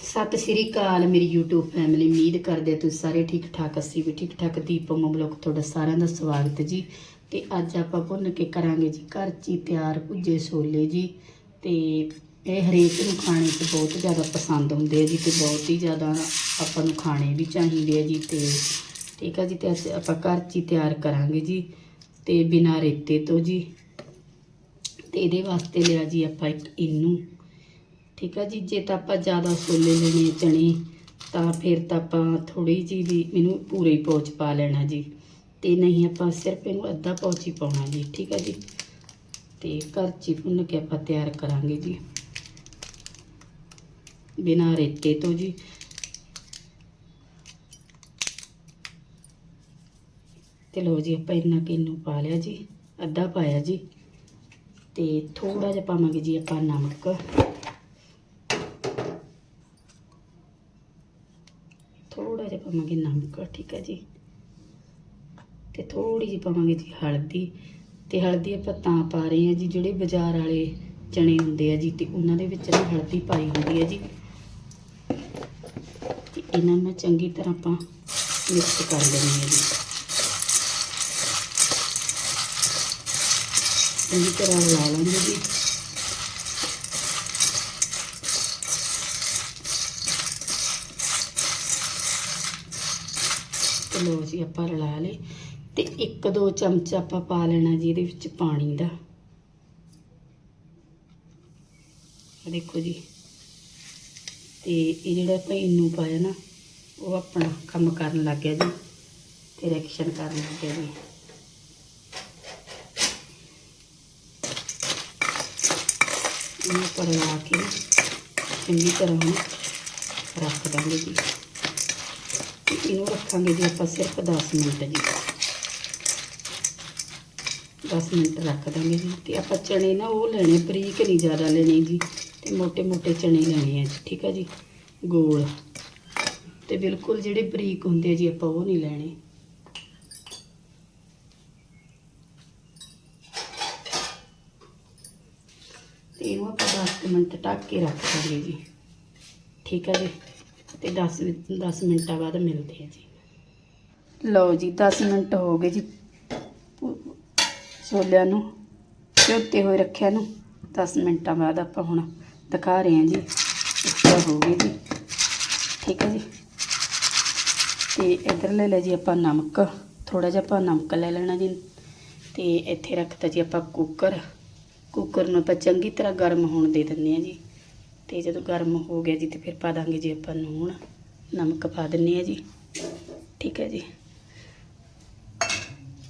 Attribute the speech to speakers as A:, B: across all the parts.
A: ਸਤਿ ਸ਼੍ਰੀ ਅਕਾਲ ਮੇਰੀ YouTube family ਉਮੀਦ ਕਰਦੇ ਤੁਸੀਂ ਸਾਰੇ ਠੀਕ ਠਾਕ, ਅਸੀਂ ਵੀ ਠੀਕ ਠਾਕ। ਦੀਪਮ ਬਲੌਗ ਤੁਹਾਡਾ ਸਾਰਿਆਂ ਦਾ ਸਵਾਗਤ ਜੀ। ਤੇ ਅੱਜ ਆਪਾਂ ਭੁੰਨ ਕੇ ਕਰਾਂਗੇ ਜੀ ਘਰ 'ਚ ਹੀ ਤਿਆਰ ਭੁੱਜੇ ਛੋਲੇ ਜੀ। ਤੇ ਇਹ ਹਰੇਕ ਨੂੰ ਖਾਣੇ 'ਚ ਬਹੁਤ ਜ਼ਿਆਦਾ ਪਸੰਦ ਹੁੰਦੇ ਆ ਜੀ ਤੇ ਬਹੁਤ ਹੀ ਜ਼ਿਆਦਾ ਆਪਾਂ ਨੂੰ ਖਾਣੇ ਵੀ ਚਾਹੀਦੇ ਆ ਜੀ ਤੇ ਠੀਕ ਆ ਜੀ ਤੇ ਅੱਜ ਆਪਾਂ ਘਰ 'ਚ ਹੀ ਤਿਆਰ ਕਰਾਂਗੇ ਜੀ ਤੇ ਬਿਨਾਂ ਰੇਤੇ ਤੋਂ ਜੀ। ਤੇ ਇਹਦੇ ਵਾਸਤੇ ਲਿਆ ਜੀ ਆਪਾਂ ਇੱਕ ਇਨੂੰ ਠੀਕ ਆ ਜੀ, ਜੇ ਤਾਂ ਆਪਾਂ ਜ਼ਿਆਦਾ ਛੋਲੇ ਲੈਣੇ ਚਣੇ, ਤਾਂ ਫਿਰ ਤਾਂ ਆਪਾਂ ਥੋੜੀ ਜੀ ਵੀ ਇਹਨੂੰ ਪੂਰੇ ਹੀ ਪੌਚ ਪਾ ਲੈਣਾ ਜੀ। ਤੇ ਨਹੀਂ ਆਪਾਂ ਸਿਰਫ ਇਹਨੂੰ ਅੱਧਾ ਪੌਚ ਹੀ ਪਾਉਣਾ ਜੀ, ਠੀਕ ਆ ਜੀ। ਤੇ ਘਰ 'ਚ ਹੀ ਭੁੰਨ ਕੇ ਆਪਾਂ ਤਿਆਰ ਕਰਾਂਗੇ ਜੀ। ਬਿਨਾਂ ਰੇਤੇ ਤੋਂ ਜੀ। ਤੇ ਲੋ ਜੀ, ਆਪਾਂ ਇੰਨਾ ਕੁ ਇਹਨੂੰ ਪਾ ਲਿਆ ਜੀ, ਅੱਧਾ ਪਾਇਆ ਜੀ। ਤੇ ਥੋੜਾ ਜਿਹਾ ਪਾਵਾਂਗੇ ਜੀ ਆਪਾਂ ਨਮਕ ਥੋੜਾ ਜਿਹਾ ਪਾਵਾਂਗੇ ਨਮਕ, ਠੀਕ ਹੈ ਜੀ। ਤੇ ਥੋੜੀ ਜਿਹੀ ਪਾਵਾਂਗੇ ਜੀ ਹਲਦੀ। ਤੇ ਹਲਦੀ ਆਪਾਂ ਤਾਂ ਪਾ ਰਹੇ ਹਾਂ ਜੀ, ਜਿਹੜੇ ਬਾਜ਼ਾਰ ਵਾਲੇ ਚਣੇ ਹੁੰਦੇ ਆ ਜੀ, ਤੇ ਉਹਨਾਂ ਦੇ ਵਿੱਚ ਨਾ ਹਲਦੀ ਪਾਈ ਹੁੰਦੀ ਹੈ ਜੀ। ਤੇ ਇਹਨਾਂ ਨੂੰ ਚੰਗੀ ਤਰ੍ਹਾਂ ਆਪਾਂ ਮਿਕਸ ਕਰ ਲੈਣੀ ਹੈ ਜੀ। ਚੰਗੀ ਤਰ੍ਹਾਂ ਲਾ ਲਾਂਗੇ ਜੀ। ਲੋ ਜੀ ਆਪਾਂ ਰਲਾ ਲਏ ਤੇ ਇੱਕ ਦੋ ਚਮਚ ਆਪਾਂ ਪਾ ਲੈਣਾ ਜੀ ਇਹਦੇ ਵਿੱਚ ਪਾਣੀ ਦਾ। ਦੇਖੋ ਜੀ। ਤੇ ਇਹ ਜਿਹੜਾ ਆਪਾਂ ਇਹਨੂੰ ਪਾਇਆ ਨਾ, ਉਹ ਆਪਣਾ ਕੰਮ ਕਰਨ ਲੱਗ ਗਿਆ ਜੀ ਤੇ ਰਿਐਕਸ਼ਨ ਕਰਨ ਲੱਗ ਗਿਆ ਜੀ। ਇਹਨੂੰ ਪਰ ਲਾ ਕੇ ਚੰਗੀ ਤਰ੍ਹਾਂ ਰੱਖ ਦਾਂਗੇ ਜੀ। ਇਹਨੂੰ ਰੱਖਾਂਗੇ ਜੀ ਆਪਾਂ ਸਿਰਫ 10 ਮਿੰਟ ਜੀ। 10 ਮਿੰਟ ਰੱਖ ਦਾਂਗੇ ਜੀ ਤੇ ਆਪਾਂ ਚਣੇ ਨਾ ਉਹ ਲੈਣੇ, ਬਰੀਕ ਨਹੀਂ ਜ਼ਿਆਦਾ ਲੈਣੇ ਜੀ ਤੇ ਮੋٹے-ਮੋٹے ਚਣੇ ਲੈਣੇ ਆ ਜੀ, ਠੀਕ ਆ ਜੀ, ਗੋਲ। ਤੇ ਬਿਲਕੁਲ ਜਿਹੜੇ ਬਰੀਕ ਹੁੰਦੇ ਆ ਜੀ ਆਪਾਂ ਉਹ ਨਹੀਂ ਲੈਣੇ। ਤੇ ਇਹਨੂੰ ਆਪਾਂ 10 ਮਿੰਟ ਢੱਕ ਕੇ ਰੱਖ ਦਾਂਗੇ ਜੀ, ਠੀਕ ਆ ਜੀ। ਤੇ 10 10 ਮਿੰਟਾਂ ਬਾਅਦ ਮਿਲਦੇ ਆ ਜੀ। ਲਓ ਜੀ 10 ਮਿੰਟ ਹੋ ਗਏ ਜੀ। ਛੋਲਿਆਂ ਨੂੰ ਝੋਤੇ ਹੋਏ ਰੱਖਿਆ ਨੂੰ 10 ਮਿੰਟਾਂ ਬਾਅਦ ਆਪਾਂ ਹੁਣ ਦਿਖਾ ਰਹੇ ਹਾਂ ਜੀ। ਇਸ ਹੋ ਗਈ ਜੀ। ਠੀਕ ਹੈ ਜੀ। ਤੇ ਇੱਧਰ ਲੈ ਲਿਆ ਜੀ ਆਪਾਂ ਨਮਕ ਥੋੜਾ ਜਿਹਾ ਆਪਾਂ ਨਮਕ ਲੈ ਲੈਣਾ ਜੀ। ਤੇ ਇੱਥੇ ਰੱਖਤਾ ਜੀ ਆਪਾਂ ਕੁੱਕਰ। ਕੁੱਕਰ ਨੂੰ ਆਪਾਂ ਚੰਗੀ ਤਰ੍ਹਾਂ ਗਰਮ ਹੋਣ ਦੇ ਦਿੰਦੇ ਆ ਜੀ। ਤੇ ਜਦੋਂ ਗਰਮ ਹੋ ਗਿਆ ਜੀ ਤੇ ਫਿਰ ਪਾ ਦਾਂਗੇ ਜੀ ਆਪਾਂ ਨੂਣ, ਨਮਕ ਪਾ ਦਿੰਨੇ ਆ ਜੀ। ਠੀਕ ਹੈ ਜੀ।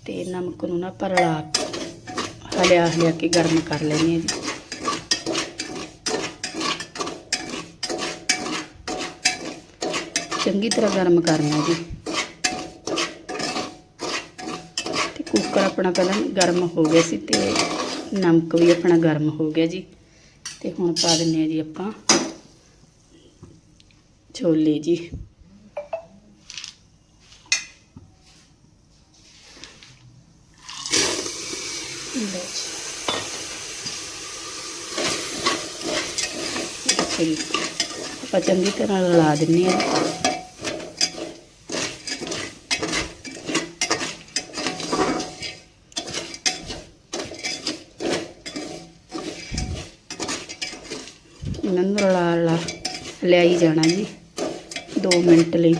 A: ਤੇ ਨਮਕ ਨੂੰ ਨਾ ਪਰਲਾ ਹਲਿਆ ਹਲਿਆ ਕੇ ਗਰਮ ਕਰ ਲੈਣੇ ਆ ਜੀ। ਚੰਗੀ ਤਰ੍ਹਾਂ ਗਰਮ ਕਰਨਾ ਜੀ। ਤੇ ਕੁੱਕਰ ਆਪਣਾ ਪਹਿਲਾਂ ਗਰਮ ਹੋ ਗਿਆ ਸੀ ਤੇ ਨਮਕ ਵੀ ਆਪਣਾ ਗਰਮ ਹੋ ਗਿਆ ਜੀ। ਤੇ ਹੁਣ ਪਾ ਦਿੰਨੇ ਆ ਜੀ ਆਪਾਂ ਛੋਲੇ ਜੀ। ਆਪਾਂ ਚੰਗੀ ਤਰ੍ਹਾਂ ਰਲਾ ਦਿੰਨੇ ਆ ਇਹਨਾਂ ਨੂੰ ਰਲਾ ਰਲਾ ਹੀ ਜਾਣਾ ਜੀ 2 ਮਿੰਟ ਲਈ।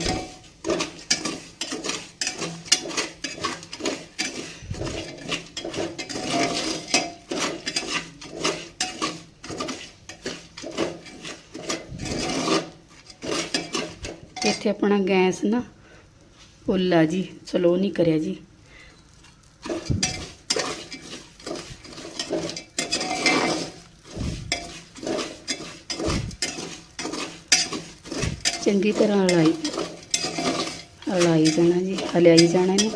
A: ਇੱਥੇ ਆਪਣਾ ਗੈਸ ਨਾ ਫੁੱਲ ਆ ਜੀ, ਸਲੋ ਨਹੀਂ ਕਰਿਆ ਜੀ। ਚੰਗੀ ਤਰ੍ਹਾਂ ਹਲਾਈ। ਹਲਾਈ ਜਾਣਾ ਜੀ, ਹਲਾਈ ਜਾਣਾ ਇਹਨੂੰ।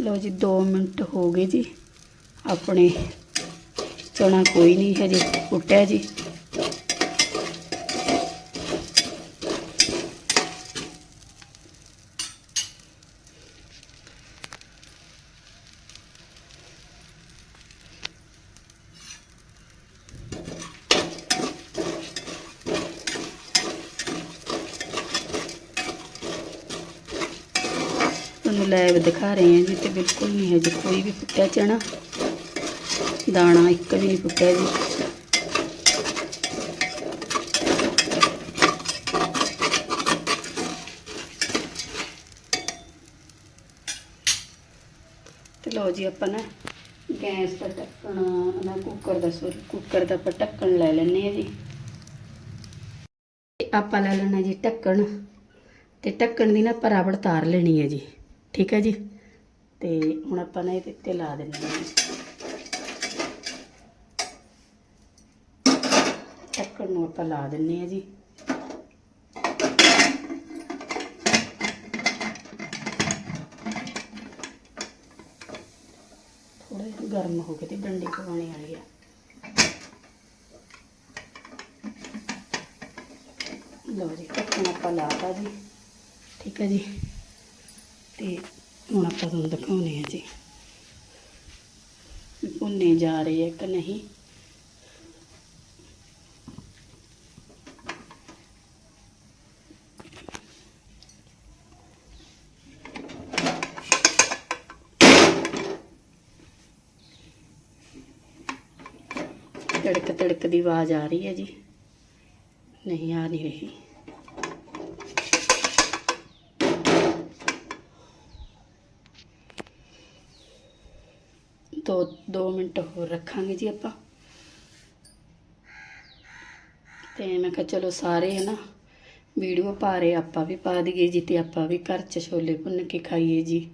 A: ਲਓ ਜੀ 2 ਮਿੰਟ ਹੋ ਗਏ ਜੀ ਆਪਣੇ ਚਣਾ ਕੋਈ ਨਹੀਂ ਹਜੇ ਕੁੱਟਿਆ ਜੀ। ਤੁਹਾਨੂੰ ਲਾਈਵ ਦਿਖਾ ਰਹੇ ਹਾਂ ਜੀ, ਤੇ ਬਿਲਕੁਲ ਨਹੀਂ ਹੈ ਜੀ ਕੋਈ ਵੀ ਪੁੱਟਿਆ ਚਣਾ ਦਾਣਾ ਇੱਕ ਵੀ ਨਹੀਂ ਪੁੱਟਿਆ ਜੀ। ਤੇ ਲਓ ਜੀ ਆਪਾਂ ਨਾ ਗੈਸ ਦਾ ਢੱਕਣ, ਨਾ ਕੁੱਕਰ ਦਾ ਸੋਰੀ ਕੁੱਕਰ ਦਾ ਆਪਾਂ ਢੱਕਣ ਲੈ ਲੈਣੇ ਆ ਜੀ। ਤੇ ਆਪਾਂ ਲੈ ਲੈਣਾ ਜੀ ਢੱਕਣ। ਤੇ ਢੱਕਣ ਦੀ ਨਾ ਪਰਾਵੜ ਤਾਰ ਲੈਣੀ ਹੈ ਜੀ। ਠੀਕ ਹੈ ਜੀ? ਤੇ ਹੁਣ ਆਪਾਂ ਨਾ ਇਹਦੇ ਤੇ ਲਾ ਦਿੰਦੇ ਹਾਂ ਜੀ ਢੱਕਣ ਨੂੰ ਆਪਾਂ ਲਾ ਦਿੰਨੇ ਆ ਜੀ। ਥੋੜਾ ਜਿਹਾ ਗਰਮ ਹੋ ਕੇ ਤੇ ਡੰਡੀ ਪਕਾਉਣੀ ਵਾਲੀ ਆ। ਲਓ ਜੀ ਢੱਕਣ ਆਪਾਂ ਲਾਤਾ ਜੀ। ਠੀਕ ਹੈ ਜੀ। ਤੇ ਹੁਣ ਆਪਾਂ ਤੁਹਾਨੂੰ ਦਿਖਾਉਂਦੇ ਹਾਂ ਜੀ। ਵੀ ਭੁੰਨੇ ਜਾ ਰਹੇ ਆ ਕਿ ਨਹੀਂ। ਤੜਕ ਤੜਕ ਦੀ ਆਵਾਜ਼ ਆ ਰਹੀ ਹੈ ਜੀ। ਨਹੀਂ, ਆ ਨਹੀਂ ਰਹੀ। ਦੋ 2 ਮਿੰਟ ਹੋਰ ਰੱਖਾਂਗੇ ਜੀ ਆਪਾਂ। ਤੇ ਮੈਂ ਕਿਹਾ ਚਲੋ ਸਾਰੇ ਹੈ ਨਾ ਵੀਡੀਓ ਪਾ ਰਹੇ ਆਪਾਂ ਵੀ ਪਾ ਦਈਏ ਜੀ ਤੇ ਆਪਾਂ ਵੀ ਘਰ 'ਚ ਛੋਲੇ ਭੁੰਨ ਕੇ ਖਾਈਏ ਜੀ।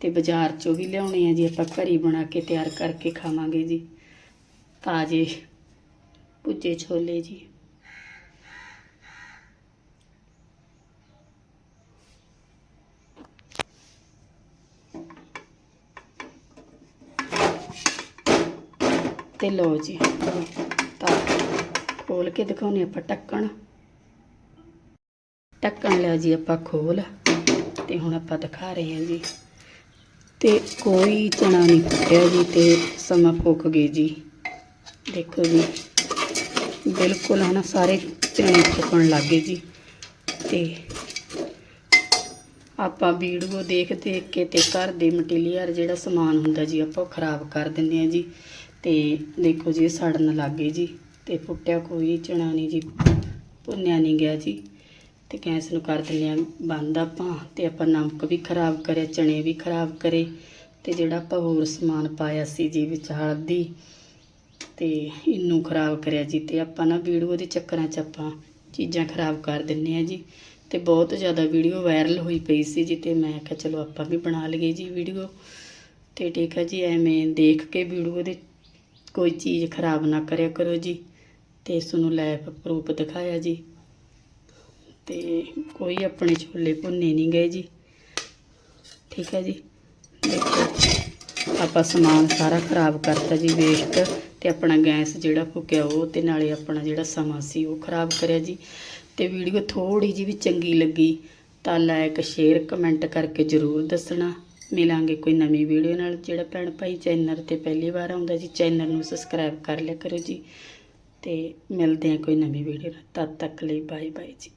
A: ਤੇ ਬਾਜ਼ਾਰ 'ਚੋਂ ਵੀ ਲਿਆਉਣੇ ਆ ਜੀ, ਆਪਾਂ ਘਰੀ ਬਣਾ ਕੇ ਤਿਆਰ ਕਰਕੇ ਖਾਵਾਂਗੇ ਜੀ। ਤਾਜ਼ੇ ਭੁੱਜੇ ਛੋਲੇ ਜੀ। ਤੇ ਲਓ ਜੀ, ਤਾਂ ਖੋਲ ਕੇ ਦਿਖਾਉਣੇ ਆਪਾਂ ਢੱਕਣ। ਢੱਕਣ ਲਿਆ ਜੀ ਆਪਾਂ ਖੋਲ, ਤੇ ਹੁਣ ਆਪਾਂ ਦਿਖਾ ਰਹੇ ਹਾਂ ਜੀ। ਤੇ ਕੋਈ ਚਣਾ ਨਹੀਂ ਕੁੱਟਿਆ ਜੀ ਤੇ ਸਮਾਂ ਫੁੱਕ ਗਏ ਜੀ। ਦੇਖੋ ਜੀ। ਬਿਲਕੁਲ ਹਨਾ, ਸਾਰੇ ਚਣੇ ਫੁੱਕਣ ਲੱਗ ਗਏ ਜੀ। ਤੇ ਆਪਾਂ ਵੀਡੀਓ ਦੇਖ ਦੇਖ ਕੇ ਤੇ ਘਰ ਦੇ ਮਟੀਰੀਅਲ ਜਿਹੜਾ ਸਮਾਨ ਹੁੰਦਾ ਜੀ, ਆਪਾਂ ਉਹ ਖਰਾਬ ਕਰ ਦਿੰਦੇ ਆ ਜੀ। ਤੇ ਦੇਖੋ ਜੀ ਸੜਨ ਲੱਗ ਗਏ ਜੀ। ਤੇ ਫੁੱਟਿਆ ਕੋਈ ਚਣਾ ਨਹੀਂ ਜੀ, ਭੁੰਨਿਆ ਨਹੀਂ ਗਿਆ ਜੀ। ਤੇ ਗੈਸ ਨੂੰ ਕਰ ਦਿੰਦੇ ਆ ਬੰਦ ਆਪਾਂ। ਤੇ ਆਪਾਂ ਨਮਕ ਵੀ ਖਰਾਬ ਕਰਿਆ ਚਣੇ ਵੀ ਖਰਾਬ ਕਰੇ। ਤੇ ਜਿਹੜਾ ਆਪਾਂ ਹੋਰ ਸਮਾਨ ਪਾਇਆ ਸੀ ਜੀ, ਵਿੱਚ ਹਲਦੀ ਤੇ ਇਹਨੂੰ ਖਰਾਬ ਕਰਿਆ ਜੀ ਤੇ ਆਪਾਂ ਨਾ ਵੀਡੀਓ ਦੇ ਚੱਕਰਾਂ 'ਚ ਆਪਾਂ ਚੀਜ਼ਾਂ ਖਰਾਬ ਕਰ ਦਿੰਨੇ ਆ ਜੀ। ਤੇ ਬਹੁਤ ਜ਼ਿਆਦਾ ਵੀਡੀਓ ਵਾਇਰਲ ਹੋਈ ਪਈ ਸੀ ਜੀ ਤੇ ਮੈਂ ਕਿਹਾ ਚਲੋ ਆਪਾਂ ਵੀ ਬਣਾ ਲਈਏ ਜੀ ਵੀਡੀਓ। ਤੇ ਠੀਕ ਹੈ ਜੀ, ਐਵੇਂ ਦੇਖ ਕੇ ਵੀਡੀਓ ਦੇ ਕੋਈ ਚੀਜ਼ ਖਰਾਬ ਨਾ ਕਰਿਆ ਕਰੋ ਜੀ ਤੇ ਇਸ ਨੂੰ ਲੈਪ ਪ੍ਰੂਫ ਦਿਖਾਇਆ ਜੀ। ਤੇ ਕੋਈ ਆਪਣੇ ਛੋਲੇ ਭੁੰਨੇ ਨਹੀਂ ਗਏ ਜੀ। ਠੀਕ ਹੈ ਜੀ। ਦੇਖੋ, ਆਪਾਂ ਸਮਾਨ ਸਾਰਾ ਖਰਾਬ ਕਰਤਾ ਜੀ ਵੇਸਟ ਤੇ ਆਪਣਾ ਗੈਸ ਜਿਹੜਾ ਫੁਕਿਆ ਉਹ ਤੇ ਨਾਲੇ ਆਪਣਾ ਜਿਹੜਾ ਸਮਾਂ ਸੀ ਉਹ ਖਰਾਬ ਕਰਿਆ ਜੀ। ਤੇ ਵੀਡੀਓ ਥੋੜੀ ਜਿਹੀ ਵੀ ਚੰਗੀ ਲੱਗੀ ਤਾਂ ਲਾਇਕ ਸ਼ੇਅਰ ਕਮੈਂਟ ਕਰਕੇ ਜ਼ਰੂਰ ਦੱਸਣਾ। ਮਿਲਾਂਗੇ ਕੋਈ ਨਵੀਂ ਵੀਡੀਓ ਨਾਲ। ਜਿਹੜਾ ਭੈਣ ਭਾਈ ਚੈਨਲ ਤੇ ਪਹਿਲੀ ਵਾਰ ਆਉਂਦਾ ਜੀ, ਚੈਨਲ ਨੂੰ ਸਬਸਕ੍ਰਾਈਬ ਕਰ ਲਿਆ ਕਰੋ ਜੀ। ਤੇ ਮਿਲਦੇ ਹਾਂ ਕੋਈ ਨਵੀਂ ਵੀਡੀਓ ਨਾਲ। ਤਦ ਤੱਕ ਲਈ ਬਾਏ ਬਾਏ ਜੀ।